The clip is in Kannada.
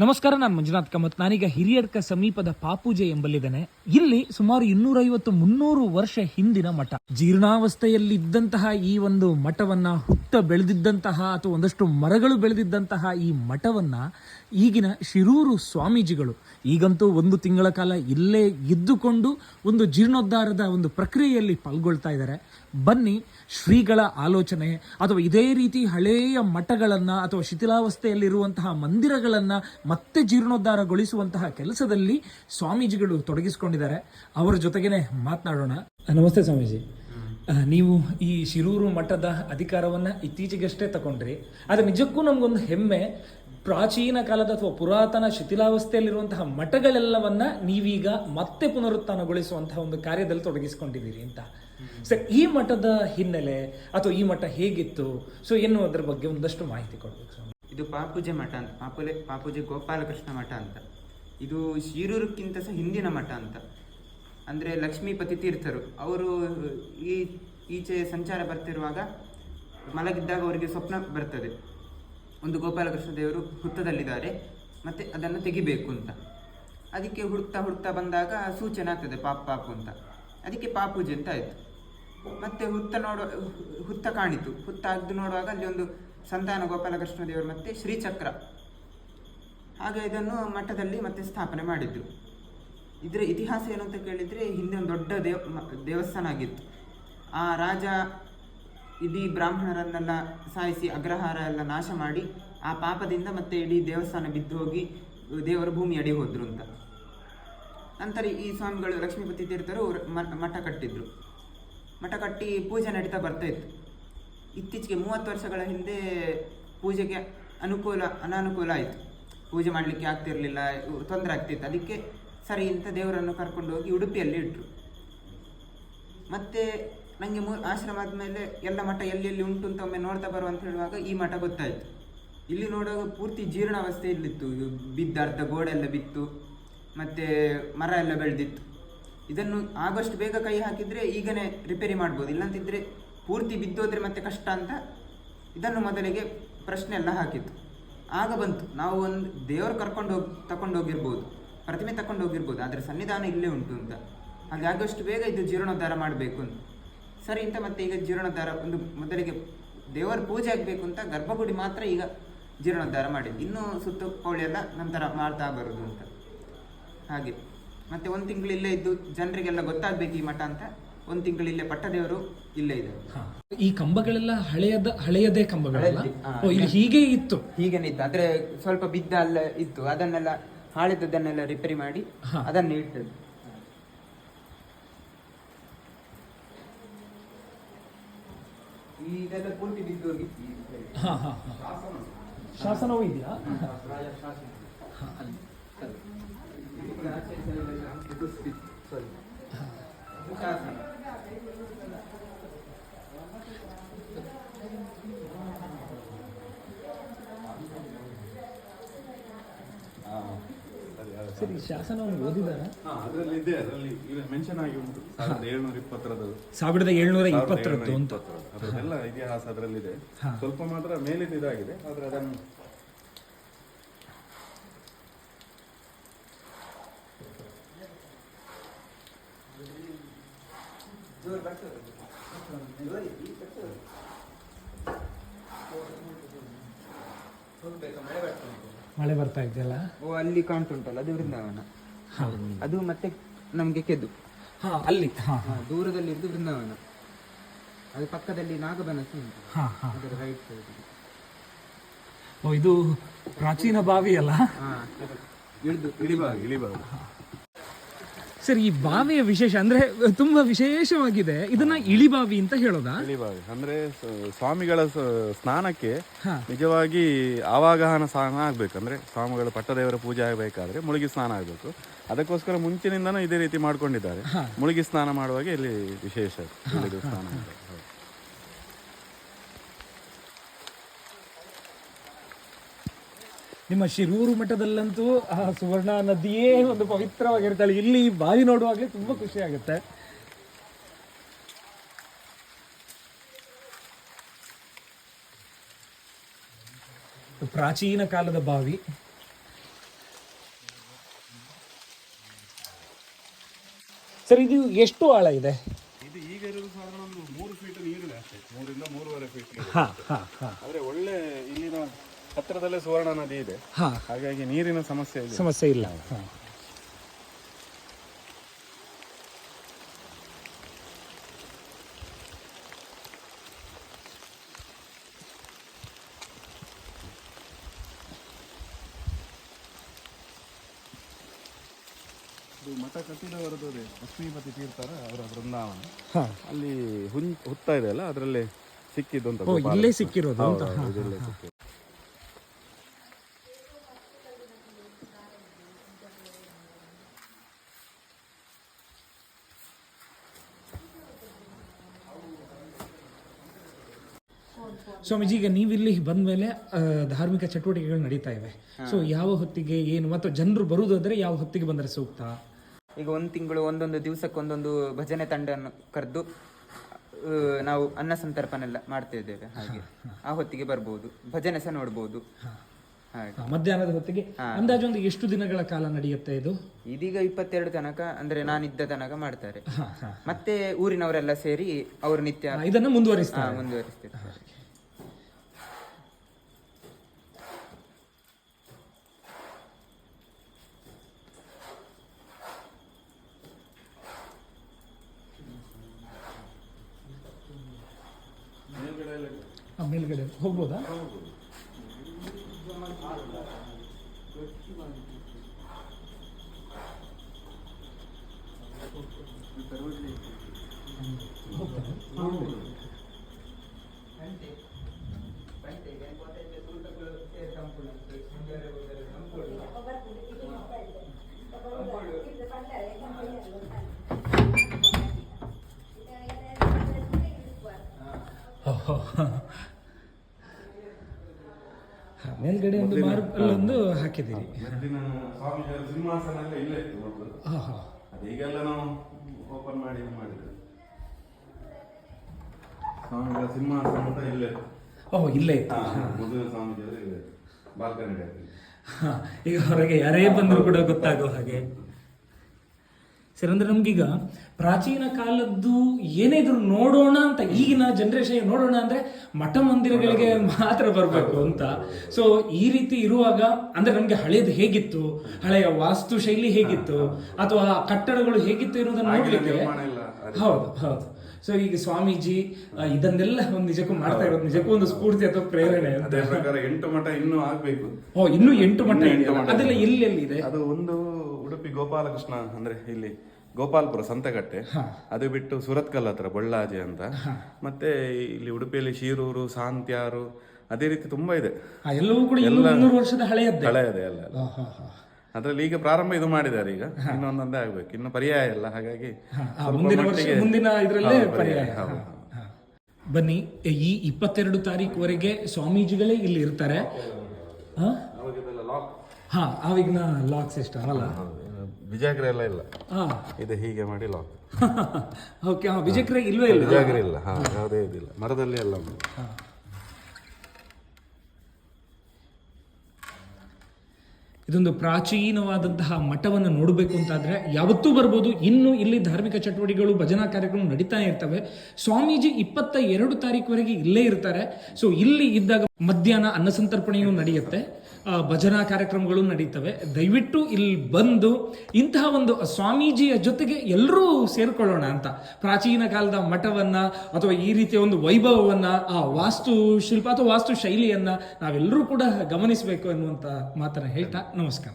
ನಮಸ್ಕಾರ, ನಾನು ಮಂಜುನಾಥ್ ಕಮತ್. ನಾನೀಗ ಹಿರಿಯಡ್ಕ ಸಮೀಪದ ಪಾಪೂಜೆ ಎಂಬಲ್ಲಿದ್ದೇನೆ. ಇಲ್ಲಿ ಸುಮಾರು ಇನ್ನೂರೈವತ್ತು ಮುನ್ನೂರು ವರ್ಷ ಹಿಂದಿನ ಮಠ. ಜೀರ್ಣಾವಸ್ಥೆಯಲ್ಲಿದ್ದಂತಹ ಈ ಒಂದು ಮಠವನ್ನ, ಹುತ್ತ ಬೆಳೆದಿದ್ದಂತಹ ಅಥವಾ ಒಂದಷ್ಟು ಮರಗಳು ಬೆಳೆದಿದ್ದಂತಹ ಈ ಮಠವನ್ನ ಈಗಿನ ಶಿರೂರು ಸ್ವಾಮೀಜಿಗಳು ಈಗಂತೂ ಒಂದು ತಿಂಗಳ ಕಾಲ ಇಲ್ಲೇ ಇದ್ದುಕೊಂಡು ಒಂದು ಜೀರ್ಣೋದ್ಧಾರದ ಒಂದು ಪ್ರಕ್ರಿಯೆಯಲ್ಲಿ ಪಾಲ್ಗೊಳ್ತಾ ಇದ್ದಾರೆ. ಬನ್ನಿ ಶ್ರೀಗಳ ಆಲೋಚನೆ ಅಥವಾ ಇದೇ ರೀತಿ ಹಳೆಯ ಮಠಗಳನ್ನು ಅಥವಾ ಶಿಥಿಲಾವಸ್ಥೆಯಲ್ಲಿರುವಂತಹ ಮಂದಿರಗಳನ್ನು ಮತ್ತೆ ಜೀರ್ಣೋದ್ಧಾರಗೊಳಿಸುವಂತಹ ಕೆಲಸದಲ್ಲಿ ಸ್ವಾಮೀಜಿಗಳು ತೊಡಗಿಸಿಕೊಂಡಿದ್ದಾರೆ. ಅವರ ಜೊತೆಗೇನೆ ಮಾತನಾಡೋಣ. ನಮಸ್ತೆ ಸ್ವಾಮೀಜಿ. ನೀವು ಈ ಶಿರೂರು ಮಠದ ಅಧಿಕಾರವನ್ನು ಇತ್ತೀಚೆಗಷ್ಟೇ ತಗೊಂಡ್ರಿ. ಆದರೆ ನಿಜಕ್ಕೂ ನಮಗೊಂದು ಹೆಮ್ಮೆ ಪ್ರಾಚೀನ ಕಾಲದ ಅಥವಾ ಪುರಾತನ ಶಿಥಿಲಾವಸ್ಥೆಯಲ್ಲಿರುವಂತಹ ಮಠಗಳೆಲ್ಲವನ್ನ ನೀವೀಗ ಮತ್ತೆ ಪುನರುತ್ಥಾನಗೊಳಿಸುವಂತಹ ಒಂದು ಕಾರ್ಯದಲ್ಲಿ ತೊಡಗಿಸಿಕೊಂಡಿದ್ದೀರಿ ಅಂತ. ಸರ್ ಈ ಮಠದ ಹಿನ್ನೆಲೆ ಅಥವಾ ಈ ಮಠ ಹೇಗಿತ್ತು? ಸೊ ಎನ್ನುವುದರ ಬಗ್ಗೆ ಒಂದಷ್ಟು ಮಾಹಿತಿ ಕೊಡ್ಬೇಕು ಸೊ ಇದು ಪಾಪೂಜೆ ಮಠ ಅಂತ, ಪಾಪುಲೆ, ಪಾಪೂಜೆ ಗೋಪಾಲಕೃಷ್ಣ ಮಠ ಅಂತ. ಇದು ಶಿರೂರಕ್ಕಿಂತ ಸಹ ಹಿಂದಿನ ಮಠ ಅಂತ. ಅಂದರೆ ಲಕ್ಷ್ಮೀಪತಿ ತೀರ್ಥರು, ಅವರು ಈ ಈಚೆ ಸಂಚಾರ ಬರ್ತಿರುವಾಗ ಮಲಗಿದ್ದಾಗ ಅವರಿಗೆ ಸ್ವಪ್ನ ಬರ್ತದೆ. ಒಂದು ಗೋಪಾಲಕೃಷ್ಣ ದೇವರು ಹುತ್ತದಲ್ಲಿದ್ದಾರೆ ಮತ್ತು ಅದನ್ನು ತೆಗಿಬೇಕು ಅಂತ. ಅದಕ್ಕೆ ಹುಡುಕ್ತಾ ಹುಡುಕ್ತಾ ಬಂದಾಗ ಸೂಚನೆ ಆಗ್ತದೆ, ಪಾಪ ಪಾಪು ಅಂತ. ಅದಕ್ಕೆ ಪಾಪೂಜೆ ಅಂತ ಆಯಿತು. ಮತ್ತೆ ಹುತ್ತ ನೋಡುವ ಹುತ್ತ ಕಾಣಿತು. ಹುತ್ತ ಅದ್ದು ನೋಡುವಾಗ ಅಲ್ಲಿ ಒಂದು ಸಂತಾನ ಗೋಪಾಲಕೃಷ್ಣ ದೇವರು ಮತ್ತೆ ಶ್ರೀಚಕ್ರ. ಹಾಗೆ ಇದನ್ನು ಮಠದಲ್ಲಿ ಮತ್ತೆ ಸ್ಥಾಪನೆ ಮಾಡಿದ್ರು. ಇದರ ಇತಿಹಾಸ ಏನು ಅಂತ ಕೇಳಿದರೆ ಹಿಂದೆ ಒಂದು ದೊಡ್ಡ ದೇವ ದೇವಸ್ಥಾನ ಆಗಿತ್ತು. ಆ ರಾಜ ಇಡೀ ಬ್ರಾಹ್ಮಣರನ್ನೆಲ್ಲ ಸಾಯಿಸಿ ಅಗ್ರಹಾರ ಎಲ್ಲ ನಾಶ ಮಾಡಿ ಆ ಪಾಪದಿಂದ ಮತ್ತೆ ಇಡೀ ದೇವಸ್ಥಾನ ಬಿದ್ದು ಹೋಗಿ ದೇವರ ಭೂಮಿ ಅಡಿ ಹೋದ್ರು ಅಂತ. ನಂತರ ಈ ಸ್ವಾಮಿಗಳು ಲಕ್ಷ್ಮೀಪತಿ ತೀರ್ಥರು ಮಠ ಕಟ್ಟಿದ್ರು. ಮಠ ಕಟ್ಟಿ ಪೂಜೆ ನಡೀತಾ ಬರ್ತಾ ಇತ್ತು. ಇತ್ತೀಚೆಗೆ ಮೂವತ್ತು ವರ್ಷಗಳ ಹಿಂದೆ ಪೂಜೆಗೆ ಅನುಕೂಲ, ಅನಾನುಕೂಲ ಆಯಿತು. ಪೂಜೆ ಮಾಡಲಿಕ್ಕೆ ಆಗ್ತಿರಲಿಲ್ಲ, ತೊಂದರೆ ಆಗ್ತಿತ್ತು. ಅದಕ್ಕೆ ಸರಿ ಅಂತ ದೇವರನ್ನು ಕರ್ಕೊಂಡು ಹೋಗಿ ಉಡುಪಿಯಲ್ಲಿ ಇಟ್ಟರು ಮತ್ತೆ ನನಗೆ ಮೂ ಆಶ್ರಮ ಆದಮೇಲೆ ಎಲ್ಲ ಮಠ ಎಲ್ಲೆಲ್ಲಿ ಎಲ್ಲಿ ಉಂಟು ಅಂತ ಒಮ್ಮೆ ನೋಡ್ತಾ ಬರುವ ಅಂತ ಹೇಳುವಾಗ ಈ ಮಠ ಗೊತ್ತಾಯಿತು. ಇಲ್ಲಿ ನೋಡುವಾಗ ಪೂರ್ತಿ ಜೀರ್ಣಾವಸ್ಥೆಯಲ್ಲಿತ್ತು ಇದು ಬಿದ್ದ ಅರ್ಧ ಗೋಡೆ ಎಲ್ಲ ಬಿತ್ತು, ಮತ್ತೆ ಮರ ಎಲ್ಲ ಬೆಳೆದಿತ್ತು. ಇದನ್ನು ಆಗಷ್ಟು ಬೇಗ ಕೈ ಹಾಕಿದ್ರೆ ಈಗನೇ ರಿಪೇರಿ ಮಾಡ್ಬೋದು. ಇಲ್ಲಂತಿದ್ರೆ ಪೂರ್ತಿ ಬಿದ್ದೋದ್ರೆ ಮತ್ತೆ ಕಷ್ಟ ಅಂತ ಇದನ್ನು ಮೊದಲಿಗೆ ಪ್ರಶ್ನೆ ಎಲ್ಲ ಹಾಕಿತ್ತು. ಆಗ ಬಂತು. ನಾವು ಒಂದು ದೇವರು ಕರ್ಕೊಂಡು ಹೋಗಿ ತಕೊಂಡು ಹೋಗಿರ್ಬೋದು. ಪ್ರತಿಮೆ ತಕೊಂಡು ಹೋಗಿರ್ಬೋದು. ಆದರೆ ಸನ್ನಿಧಾನ ಇಲ್ಲೇ ಉಂಟು ಅಂತ. ಹಾಗೆ ಆಗೋಷ್ಟು ಬೇಗ ಇದು ಜೀರ್ಣೋದ್ಧಾರ ಮಾಡಬೇಕು ಅಂತ. ಸರಿ ಅಂತ ಮತ್ತೆ ಈಗ ಜೀರ್ಣೋದ್ಧಾರ ಒಂದು ಮೊದಲಿಗೆ ದೇವರ ಪೂಜೆ ಆಗಬೇಕು ಅಂತ ಗರ್ಭಗುಡಿ ಮಾತ್ರ ಈಗ ಜೀರ್ಣೋದ್ಧಾರ ಮಾಡಿದ್ದು. ಇನ್ನು ಸುತ್ತ ಕೋಳಿ ಎಲ್ಲ ನಂತರ ಮಾಡ್ತಾ ಬರೋದು ಅಂತ. ಹಾಗೆ. ಮತ್ತೆ ಒಂದು ತಿಂಗಳು ಇಲ್ಲೇ ಇದ್ದು ಜನರಿಗೆಲ್ಲ ಗೊತ್ತಾಗ್ಬೇಕು ಈ ಮಠ ಅಂತ ಒಂದು ತಿಂಗಳು ಇಲ್ಲೇ ಪಟ್ಟದೇವರು ಇಲ್ಲೇ ಇದೆ ಈ ಕಂಬಗಳೆಲ್ಲ ಹಳೆಯದ ಹಳೆಯದೇ ಕಂಬಗಳಲ್ಲ? ಇಲ್ಲಿ ಹೀಗೆ ಇತ್ತು? ಹೀಗೇನೆ ಇತ್ತು. ಆದ್ರೆ ಸ್ವಲ್ಪ ಬಿದ್ದ ಅಲ್ಲ ಇತ್ತು. ಅದನ್ನೆಲ್ಲ ಹಾಳೆದ್ದನ್ನೆಲ್ಲ ರಿಪೇರಿ ಮಾಡಿ ಅದನ್ನೇ ಅದನ್ನು ಇಟ್ಟದ್ದು. ಇದೆಲ್ಲ ಪೂರ್ತಿ ಬಿದ್ದು ಹೋಗಿತ್ತು ಈ ಸರಿ. ಹಾ ಹಾ ಹಾ ಶಾಸನವೂ ಇದೆಯಾ ಹಾ, ಅಲ್ಲಿ. ಇದು ಆಚೆ ಸೈಡ್ ಎಲ್ಲ ಇದು ಸ್ಟಿ- sorry. ಇದು ಸರಿ ಶಾಸನವನ್ನು ಓದಿದಾರ ಅದರಲ್ಲಿ ಇದೆ ಅದರಲ್ಲಿ ಮೆನ್ಷನ್ ಆಗಿ ಉಂಟು. ಸಾವಿರದ ಏಳ್ನೂರ ಇಪ್ಪತ್ತರದ್ದು. ಸಾವಿರದ ಏಳ್ನೂರ ಸಾವಿರದ ಇಪ್ಪತ್ತರದ್ದು ಏಳ್ನೂರ ಅಂತ ಅದೆಲ್ಲ ಇತಿಹಾಸ ಅದರಲ್ಲಿದೆ. ಸ್ವಲ್ಪ ಮಾತ್ರ ಮೇಲಿದ್ದು ಇದಾಗಿದೆ ಆದ್ರೆ ಅದನ್ನು ಹೋಗ್ಬೇಕಾ? ಮಳೆ ಬರ್ತಾ ಉಂಟು. ಮಳೆ ಬರ್ತಾ ಇದೆಯಲ್ಲ ಓ ಅಲ್ಲಿ ಕಾಣ್ತುಂಟಲ್ಲ ಅದು ವೃಂದಾವನ. ಅದು ಮತ್ತೆ ನಮ್ಗೆ ಕೆದ್ದು ಹಾ ಅಲ್ಲಿ. ಹಾ ದೂರದಲ್ಲಿ ದೂರದಲ್ಲಿದ್ದು ವೃಂದಾವನ. ಅದು ಪಕ್ಕದಲ್ಲಿ ನಾಗಬನಸಿ ಉಂಟು. ಹಾ ಹಾ. ಅದರ ರೈಟ್ ಸೈಡ್ ಓ ಇದು ಪ್ರಾಚೀನ ಬಾವಿ ಅಲ್ಲ? ಹಾ ಇಳಿದು ಇಳಿಬಾವಿ. ಇಳಿಬಾಗ ಸರ್ ಈ ಬಾವಿಯ ವಿಶೇಷ ಅಂದ್ರೆ ತುಂಬಾ ವಿಶೇಷವಾಗಿದೆ. ಇದನ್ನ ಇಳಿಬಾವಿ ಅಂತ ಹೇಳೋದಾ? ಇಳಿಬಾವಿ. ಅಂದ್ರೆ ಸ್ವಾಮಿಗಳ ಸ್ನಾನಕ್ಕೆ ನಿಜವಾಗಿ ಆವಾಗಹನ ಸ್ನಾನ ಆಗ್ಬೇಕು. ಅಂದ್ರೆ ಸ್ವಾಮಿಗಳ ಪಟ್ಟದೇವರ ಪೂಜೆ ಆಗಬೇಕಾದ್ರೆ ಮುಳುಗಿ ಸ್ನಾನ ಆಗಬೇಕು. ಅದಕ್ಕೋಸ್ಕರ ಮುಂಚಿನಿಂದನೂ ಇದೇ ರೀತಿ ಮಾಡ್ಕೊಂಡಿದ್ದಾರೆ. ಮುಳುಗಿ ಸ್ನಾನ ಮಾಡುವಾಗ ಇಲ್ಲಿ ವಿಶೇಷ ಸ್ನಾನ ನಿಮ್ಮ ಶಿರೂರು ಮಠದಲ್ಲಂತೂ ಆ ಸುವರ್ಣ ನದಿಯೇ ಒಂದು ಪವಿತ್ರವಾಗಿರ್ತಾಳೆ ಇಲ್ಲಿ ಬಾವಿ ನೋಡುವಾಗಲೇ ತುಂಬ ಖುಷಿ ಆಗುತ್ತೆ. ಪ್ರಾಚೀನ ಕಾಲದ ಬಾವಿ. ಸರ್ ಇದು ಎಷ್ಟು ಆಳ ಇದೆ? ಇದು ಈಗ ಇರೋದು ಸಾಧಾರಣ ಫೀಟ್ ನೀರಿದೆ ಅಷ್ಟೇ. ಮೂರಿಂದ ಮೂರುವರೆ ಫೀಟ್ ಒಳ್ಳೆ ಇಲ್ಲಿನ ಹತ್ತಿರದಲ್ಲೇ ಸುವರ್ಣ ನದಿ ಇದೆ. ಹಾ. ಹಾಗಾಗಿ ನೀರಿನ ಸಮಸ್ಯೆ ಇದೆ. ಸಮಸ್ಯೆ ಇಲ್ಲ. ಹಾ. ಇದು ಮಠ ಕಟ್ಟಿದವರದ್ದು ಅದೇ ಲಕ್ಷ್ಮೀಪತಿ ತೀರ್ಥರ ಅವರ ಬೃಂದಾವನ. ಹಾ. ಅಲ್ಲಿ ಹುನ್ ಹುತ್ತಾ ಇದೆ ಅಲ್ಲ ಅದರಲ್ಲಿ ಸಿಕ್ಕಿದ್ದು ಅಂತ ಓ ಇಲ್ಲೇ ಸಿಕ್ಕಿರೋದು ಅಂತ. ಹಾ. ಇದೆಲ್ಲೇ ಸಿಕ್ಕಿದ್ದು ಸ್ವಾಮೀಜಿ ಈಗ ನೀವಿಲ್ಲಿ ಬಂದ ಮೇಲೆ ಧಾರ್ಮಿಕ ಚಟುವಟಿಕೆಗಳು ನಡೀತಾ ಇವೆ. ಸೊ ಯಾವ ಹೊತ್ತಿಗೆ ಏನು ಮತ್ತು ಜನರು ಬರುವುದಾದ್ರೆ ಯಾವ ಹೊತ್ತಿಗೆ ಬಂದರೆ ಸೂಕ್ತ? ಈಗ ಒಂದು ತಿಂಗಳು ಒಂದೊಂದು ದಿವಸಕ್ಕೆ ಒಂದೊಂದು ಭಜನೆ ತಂಡವನ್ನು ಕರೆದು ನಾವು ಅನ್ನ ಸಂತರ್ಪಣೆಲ್ಲ ಮಾಡ್ತಾ ಇದ್ದೇವೆ. ಹಾಗೆ. ಆ ಹೊತ್ತಿಗೆ ಬರ್ಬೋದು. ಭಜನೆ ಸಹ ನೋಡ್ಬೋದು. ಮಧ್ಯಾಹ್ನದ ಹೊತ್ತಿಗೆ. ಅಂದಾಜು ಒಂದು ಎಷ್ಟು ದಿನಗಳ ಕಾಲ ನಡೆಯುತ್ತೆ ಇದು? ಇದೀಗ ಇಪ್ಪತ್ತೆರಡು ತನಕ ಅಂದ್ರೆ ನಾನಿದ್ದ ತನಕ ಮಾಡ್ತಾರೆ. ಮತ್ತೆ ಊರಿನವರೆಲ್ಲ ಸೇರಿ ಅವರು ನಿತ್ಯ ಇದನ್ನು ಮುಂದುವರಿಸ್ತಾರೆ. ಹಾ, ಮುಂದುವರಿಸ್ತಿರ್ತಾರೆ ಆ, ಮೇಲ್ಗಡೆ ಹೋಗ್ಬೋದಾ ಓಹೋ. ಹಾ, ಮೇಲ್ಗಡೆ ಒಂದು ಮಾರ್ಬಲ್ ಒಂದು ಹಾಕಿದ್ದೀರಿ. ಮೊದಲಿನ ಸ್ವಾಮಿಜಿ ಸಿಂಹಾಸನ ಎಲ್ಲ ಇಲ್ಲೇ ಇತ್ತು ಮೊದಲು. ಹಾ ನಾವು ಓಪನ್ ಮಾಡಿ ಇದು ಸ್ವಾಮಿಗಳ ಸಿಂಹಾಸನ ಅಂತ ಇಲ್ಲ ಇತ್ತು. ಓಹ್ ಇಲ್ಲೇ ಇತ್ತು. ಹಾ, ಮೊದಲಿನ ಸ್ವಾಮೀಜಿ ಇಲ್ಲೇ ಬಾಲ್ಕನಿ ಹಾ, ಈಗ ಹೊರಗೆ ಯಾರೇ ಬಂದರೂ ಕೂಡ ಗೊತ್ತಾಗೋ ಹಾಗೆ. ಸರ್ ಅಂದ್ರೆ ನಮ್ಗೀಗ ಪ್ರಾಚೀನ ಕಾಲದ್ದು ಏನೇ ಇದ್ರು ನೋಡೋಣ ಅಂತ ಈಗಿನ ಜನರೇಷನ್ ನೋಡೋಣ ಅಂದ್ರೆ ಮಠ ಮಂದಿರಗಳಿಗೆ ಮಾತ್ರ ಬರಬೇಕು ಅಂತ. ಸೊ ಈ ರೀತಿ ಇರುವಾಗ ಅಂದ್ರೆ ನಮ್ಗೆ ಹಳೇದು ಹೇಗಿತ್ತು? ಹಳೆಯ ವಾಸ್ತು ಶೈಲಿ ಹೇಗಿತ್ತು? ಅಥವಾ ಕಟ್ಟಡಗಳು ಹೇಗಿತ್ತು ಇರುವುದನ್ನು ನೋಡ್ಲಿಕ್ಕೆ? ಹೌದು ಹೌದು. ಸೊ ಈಗ ಸ್ವಾಮೀಜಿ ಇದನ್ನೆಲ್ಲ ಒಂದು ನಿಜಕ್ಕೂ ಮಾಡ್ತಾ ಇರೋದು ನಿಜಕ್ಕೂ ಒಂದು ಸ್ಫೂರ್ತಿ ಅಥವಾ ಪ್ರೇರಣೆ ಅಂತ. ಅದೇ ಪ್ರಕಾರ ಎಂಟು ಮಠ ಇನ್ನೂ ಆಗ್ಬೇಕು. ಓ ಇನ್ನೂ ಎಂಟು ಮಠ ಅದೆಲ್ಲ ಎಲ್ಲಿ ಎಲ್ಲಿ ಇದೆ. ಅದು ಒಂದು ಉಡುಪಿ ಗೋಪಾಲಕೃಷ್ಣ ಅಂದ್ರೆ ಇಲ್ಲಿ ಗೋಪಾಲ್ಪುರ ಸಂತೆಕಟ್ಟೆ. ಅದು ಬಿಟ್ಟು ಸುರತ್ಕಲ್ ಹತ್ರ ಬಳ್ಳಾಜಿ ಅಂತ. ಮತ್ತೆ ಇಲ್ಲಿ ಉಡುಪಿಯಲ್ಲಿ ಶಿರೂರು ಸಾಂತ್ಯಾರು ಅದೇ ರೀತಿ ತುಂಬಾ ಇದೆ. ಎಲ್ಲವೂ ಕೂಡ ಇನ್ನೂ ಮುನ್ನೂರು ವರ್ಷದ ಹಳೆಯದ್ದೇ? ಹಳೆಯದೇ ಅಲ್ಲ. ಅದ್ರಲ್ಲಿ ಈಗ ಪ್ರಾರಂಭ ಇದು ಮಾಡಿದ್ದಾರೆ ಈಗ. ಇನ್ನೊಂದೊಂದೇ ಆಗ್ಬೇಕು. ಇನ್ನು ಪರ್ಯಾಯ ಇಲ್ಲ ಹಾಗಾಗಿ ಮುಂದಿನ ಮುಂದಿನ ಇದರಲ್ಲೇ ಪರ್ಯಾಯ. ಬನ್ನಿ ಈ ಇಪ್ಪತ್ತೆರಡು ತಾರೀಕುವರೆಗೆ ಸ್ವಾಮೀಜಿಗಳೇ ಇಲ್ಲಿ ಇರ್ತಾರೆ. ಹಾ? ಆವಿಗ್ನ ಲಾಕ್ ಸಿಸ್ಟಮ್ ಅಲ್ಲ. ಬಿಜಾಗ್ರೆ ಎಲ್ಲ ಇಲ್ಲ. ಹಾ. ಇದು ಹೀಗೆ ಮಾಡಿ ಲಾಕ್ ಓಕೆ ಹಾ ಇಲ್ವೇ ಇಲ್ಲ. ಬಿಜಾಗ್ರ ಇಲ್ಲ ಹಾ ಯಾವುದೇ ಇದಿಲ್ಲ ಮರದಲ್ಲಿ ಎಲ್ಲ ಉಂಟು. ಇದೊಂದು ಪ್ರಾಚೀನವಾದಂತಹ ಮಠವನ್ನು ನೋಡಬೇಕು ಅಂತಾದ್ರೆ ಯಾವತ್ತೂ ಬರ್ಬೋದು. ಇನ್ನು ಇಲ್ಲಿ ಧಾರ್ಮಿಕ ಚಟುವಟಿಕೆಗಳು ಭಜನಾ ಕಾರ್ಯಕ್ರಮ ನಡೀತಾ ಇರ್ತವೆ. ಸ್ವಾಮೀಜಿ ಇಪ್ಪತ್ತ ಎರಡು ತಾರೀಕುವರೆಗೆ ಇಲ್ಲೇ ಇರ್ತಾರೆ. ಸೊ ಇಲ್ಲಿ ಇದ್ದಾಗ ಮಧ್ಯಾಹ್ನ ಅನ್ನಸಂತರ್ಪಣೆಯೂ ನಡೆಯುತ್ತೆ. ಭಜನಾ ಕಾರ್ಯಕ್ರಮಗಳು ನಡೀತವೆ. ದಯವಿಟ್ಟು ಇಲ್ಲಿ ಬಂದು ಇಂತಹ ಒಂದು ಸ್ವಾಮೀಜಿಯ ಜೊತೆಗೆ ಎಲ್ಲರೂ ಸೇರಿಕೊಳ್ಳೋಣ ಅಂತ. ಪ್ರಾಚೀನ ಕಾಲದ ಮಠವನ್ನು ಅಥವಾ ಈ ರೀತಿಯ ಒಂದು ವೈಭವವನ್ನು, ಆ ವಾಸ್ತು ಶಿಲ್ಪ ಅಥವಾ ವಾಸ್ತು ಶೈಲಿಯನ್ನ ನಾವೆಲ್ಲರೂ ಕೂಡ ಗಮನಿಸಬೇಕು ಎನ್ನುವಂಥ ಮಾತನ್ನು ಹೇಳ್ತಾ ನಮಸ್ಕಾರ.